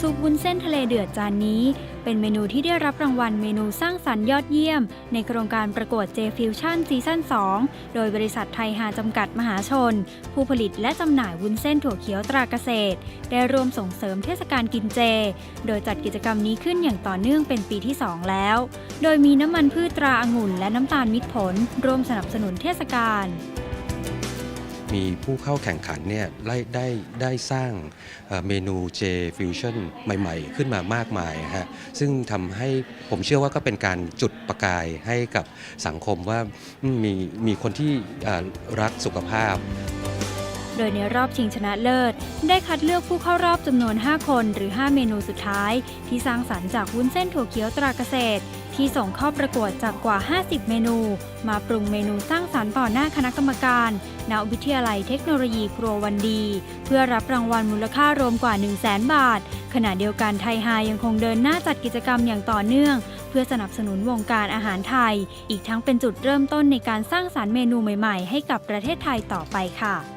ซุปวุ้นเส้นทะเลเดือดจานนี้ เป็นเมนูที่ได้รับรางวัลเมนูสร้างสรรค์ยอดเยี่ยม ในโครงการประกวด J Fusion ซีซั่น2 โดยบริษัทไทยฮาจำกัดมหาชน ผู้ผลิตและจำหน่ายวุ้นเส้นถั่วเขียวตราเกษตร ได้ร่วมส่งเสริมเทศกาลกินเจ โดยจัดกิจกรรมนี้ขึ้นอย่างต่อเนื่องเป็นปีที่ 2 แล้ว โดยมีน้ำมันพืชตราองุ่นและน้ำตาลมิตรผลร่วมสนับสนุนเทศกาล มีผู้เข้าแข่งขันเนี่ยได้ได้ได้สร้างเอ่อเมนู J Fusion ใหม่ ๆ ขึ้นมามากมายฮะซึ่งทำให้ผมเชื่อว่าก็เป็นการจุดประกายให้กับสังคมว่ามีมีคนที่รักสุขภาพ โดยในรอบชิงชนะเลิศ ได้คัดเลือกผู้เข้ารอบจำนวน 5 คนหรือ 5 เมนูสุดท้าย ที่สร้างสรรค์จากวุ้นเส้นถั่วเขียวตราเกษตร ที่ส่งเข้าประกวดจากกว่า 50 เมนู มาปรุงเมนูสร้างสรรค์ต่อหน้าคณะกรรมการณวิทยาลัยเทคโนโลยีครัววันดี เพื่อรับรางวัลมูลค่ารวมกว่า 1 0 0 0 0แบาท ขณะเดียวกันไทยฮายังคงเดินหน้าจัดกิจกรรมอย่างต่อเนื่อง เพื่อสนับสนุนวงการอาหารไทย อีกทั้งเป็นจุดเริ่มต้นในการสร้างสรรค์เมนูใหม่ๆ ให้กับประเทศไทยต่อไปค่ะ